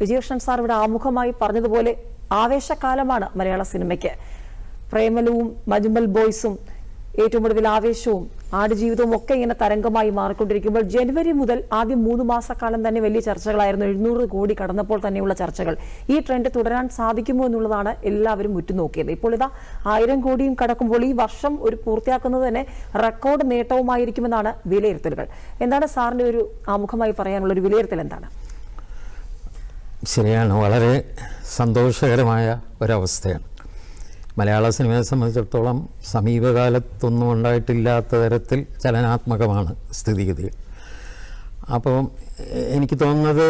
Vijayakrishnan sir ഇവിടെ ആമുഖമായി പറഞ്ഞതുപോലെ ആവേശകാലമാണ് മലയാള സിനിമയ്ക്ക്. പ്രേമലവും മജുമൽ ബോയ്സും ഏറ്റവും ഒടുവിൽ ആവേശവും ആടുജീവിതവും ഒക്കെ ഇങ്ങനെ തരംഗമായി മാറിക്കൊണ്ടിരിക്കുമ്പോൾ ജനുവരി മുതൽ ആദ്യം മൂന്ന് മാസക്കാലം തന്നെ വലിയ ചർച്ചകളായിരുന്നു. എഴുന്നൂറ് കോടി കടന്നപ്പോൾ തന്നെയുള്ള ചർച്ചകൾ. ഈ ട്രെൻഡ് തുടരാൻ സാധിക്കുമോ എന്നുള്ളതാണ് എല്ലാവരും ഉറ്റുനോക്കിയത്. ഇപ്പോൾ ഇതാ ആയിരം കോടിയും കടക്കുമ്പോൾ ഈ വർഷം ഒരു പൂർത്തിയാക്കുന്നത് തന്നെ റെക്കോർഡ് നേട്ടവുമായിരിക്കുമെന്നാണ് വിലയിരുത്തലുകൾ. എന്താണ് സാറിന്റെ ഒരു ആമുഖമായി പറയാനുള്ള ഒരു വിലയിരുത്തൽ എന്താണ്? ശരിയാണ്. വളരെ സന്തോഷകരമായ ഒരവസ്ഥയാണ്. മലയാള സിനിമയെ സംബന്ധിച്ചിടത്തോളം സമീപകാലത്തൊന്നും ഉണ്ടായിട്ടില്ലാത്ത തരത്തിൽ ചലനാത്മകമാണ് സ്ഥിതിഗതികൾ. അപ്പം എനിക്ക് തോന്നുന്നത്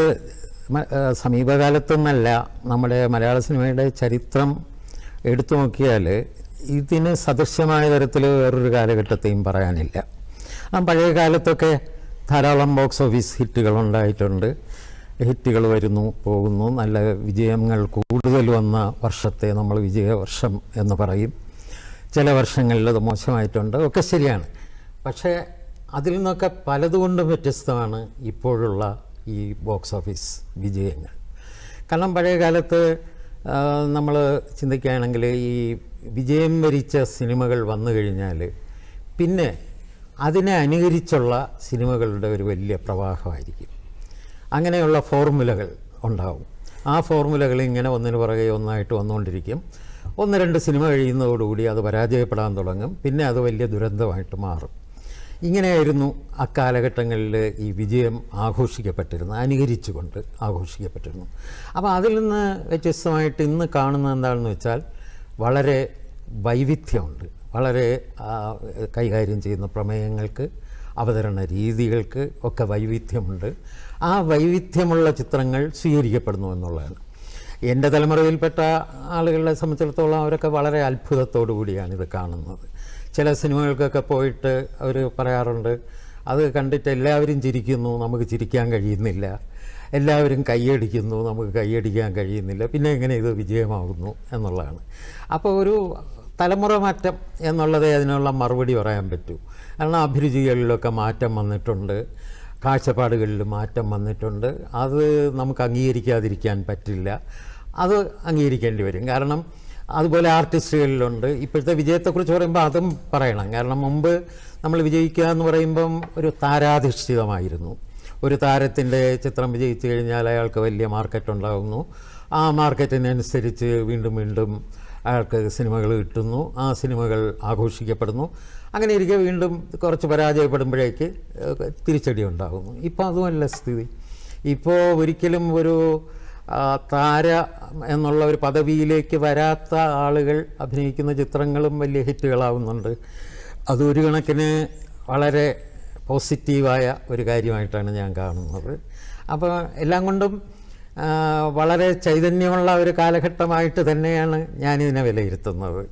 സമീപകാലത്തൊന്നല്ല നമ്മുടെ മലയാള സിനിമയുടെ ചരിത്രം എടുത്തു നോക്കിയാൽ ഇതിന് സദൃശ്യമായ തരത്തിൽ വേറൊരു കാലഘട്ടത്തെയും പറയാനില്ല. പഴയ കാലത്തൊക്കെ ധാരാളം ബോക്സ് ഓഫീസ് ഹിറ്റുകൾ ഉണ്ടായിട്ടുണ്ട്. ഹിറ്റുകൾ വരുന്നു പോകുന്നു. നല്ല വിജയങ്ങൾ കൂടുതൽ വന്ന വർഷത്തെ നമ്മൾ വിജയവർഷം എന്ന് പറയും. ചില വർഷങ്ങളിൽ അത് മോശമായിട്ടുണ്ട്. ഒക്കെ ശരിയാണ്. പക്ഷേ അതിൽ നിന്നൊക്കെ പലതുകൊണ്ടും വ്യത്യസ്തമാണ് ഇപ്പോഴുള്ള ഈ ബോക്സ് ഓഫീസ് വിജയങ്ങൾ. കാരണം പഴയ കാലത്ത് നമ്മൾ ചിന്തിക്കുകയാണെങ്കിൽ ഈ വിജയം വരിച്ച സിനിമകൾ വന്നു കഴിഞ്ഞാൽ പിന്നെ അതിനെ അനുകരിച്ചുള്ള സിനിമകളുടെ ഒരു വലിയ പ്രവാഹമായിരിക്കും. അങ്ങനെയുള്ള ഫോർമുലകൾ ഉണ്ടാവും. ആ ഫോർമുലകൾ ഇങ്ങനെ ഒന്നിന് പുറകെ ഒന്നായിട്ട് വന്നുകൊണ്ടിരിക്കും. ഒന്ന് രണ്ട് സിനിമ കഴിയുന്നതോടുകൂടി അത് പരാജയപ്പെടാൻ തുടങ്ങും. പിന്നെ അത് വലിയ ദുരന്തമായിട്ട് മാറും. ഇങ്ങനെയായിരുന്നു അക്കാലഘട്ടങ്ങളിൽ ഈ വിജയം ആഘോഷിക്കപ്പെട്ടിരുന്നത്. അനുകരിച്ചുകൊണ്ട് ആഘോഷിക്കപ്പെട്ടിരുന്നു. അപ്പോൾ അതിൽ നിന്ന് വ്യത്യസ്തമായിട്ട് ഇന്ന് കാണുന്നത് എന്താണെന്ന് വെച്ചാൽ വളരെ വൈവിധ്യമുണ്ട്. വളരെ കൈകാര്യം ചെയ്യുന്ന പ്രമേയങ്ങൾക്ക് അവതരണ രീതികൾക്ക് ഒക്കെ വൈവിധ്യമുണ്ട്. ആ വൈവിധ്യമുള്ള ചിത്രങ്ങൾ സ്വീകരിക്കപ്പെടുന്നു എന്നുള്ളതാണ്. എന്റെ തലമുറയിൽപ്പെട്ട ആളുകളെ സംബന്ധിച്ചിടത്തോളം അവരൊക്കെ വളരെ അത്ഭുതത്തോടു കൂടിയാണ് ഇത് കാണുന്നത്. ചില സിനിമകൾക്കൊക്കെ പോയിട്ട് അവർ പറയാറുണ്ട് അത് കണ്ടിട്ട് എല്ലാവരും ചിരിക്കുന്നു നമുക്ക് ചിരിക്കാൻ കഴിയുന്നില്ല. എല്ലാവരും കൈയടിക്കുന്നു നമുക്ക് കൈയടിക്കാൻ കഴിയുന്നില്ല. പിന്നെ എങ്ങനെ ഇത് വിജയമാകുന്നു? എന്നുള്ളതാണ്. അപ്പോൾ ഒരു തലമുറ മാറ്റം എന്നുള്ളതേ അതിനുള്ള മറുപടി പറയാൻ പറ്റൂ. കാരണം അഭിരുചികളിലൊക്കെ മാറ്റം വന്നിട്ടുണ്ട്. കാഴ്ചപ്പാടുകളിൽ മാറ്റം വന്നിട്ടുണ്ട്. അത് നമുക്ക് അംഗീകരിക്കാതിരിക്കാൻ പറ്റില്ല. അത് അംഗീകരിക്കേണ്ടി വരും. കാരണം അതുപോലെ ആർട്ടിസ്റ്റുകളിലുണ്ട്. ഇപ്പോഴത്തെ വിജയത്തെക്കുറിച്ച് പറയുമ്പോൾ അതും പറയണം. കാരണം മുമ്പ് നമ്മൾ വിജയിക്കുക എന്ന് പറയുമ്പം ഒരു താരാധിഷ്ഠിതമായിരുന്നു. ഒരു താരത്തിന്റെ ചിത്രം വിജയിച്ചു കഴിഞ്ഞാൽ അയാൾക്ക് വലിയ മാർക്കറ്റ് ഉണ്ടാകുന്നു. ആ മാർക്കറ്റിനനുസരിച്ച് വീണ്ടും വീണ്ടും അയാൾക്ക് സിനിമകൾ കിട്ടുന്നു ആ സിനിമകൾ ആഘോഷിക്കപ്പെടുന്നു. അങ്ങനെ ഇരിക്കെ വീണ്ടും കുറച്ച് പരാജയപ്പെടുമ്പോഴേക്ക് തിരിച്ചടി ഉണ്ടാകുന്നു. ഇപ്പോൾ അതുമല്ല സ്ഥിതി. ഇപ്പോൾ ഒരിക്കലും ഒരു താര എന്നുള്ള ഒരു പദവിയിലേക്ക് വരാത്ത ആളുകൾ അഭിനയിക്കുന്ന ചിത്രങ്ങളും വലിയ ഹിറ്റുകളാവുന്നുണ്ട്. അത് ഒരു കണക്കിന് വളരെ പോസിറ്റീവായ ഒരു കാര്യമായിട്ടാണ് ഞാൻ കാണുന്നത്. അപ്പോൾ എല്ലാം കൊണ്ടും വളരെ ചൈതന്യമുള്ള ഒരു കാലഘട്ടമായിട്ട് തന്നെയാണ് ഞാനിതിനെ വിലയിരുത്തുന്നത്.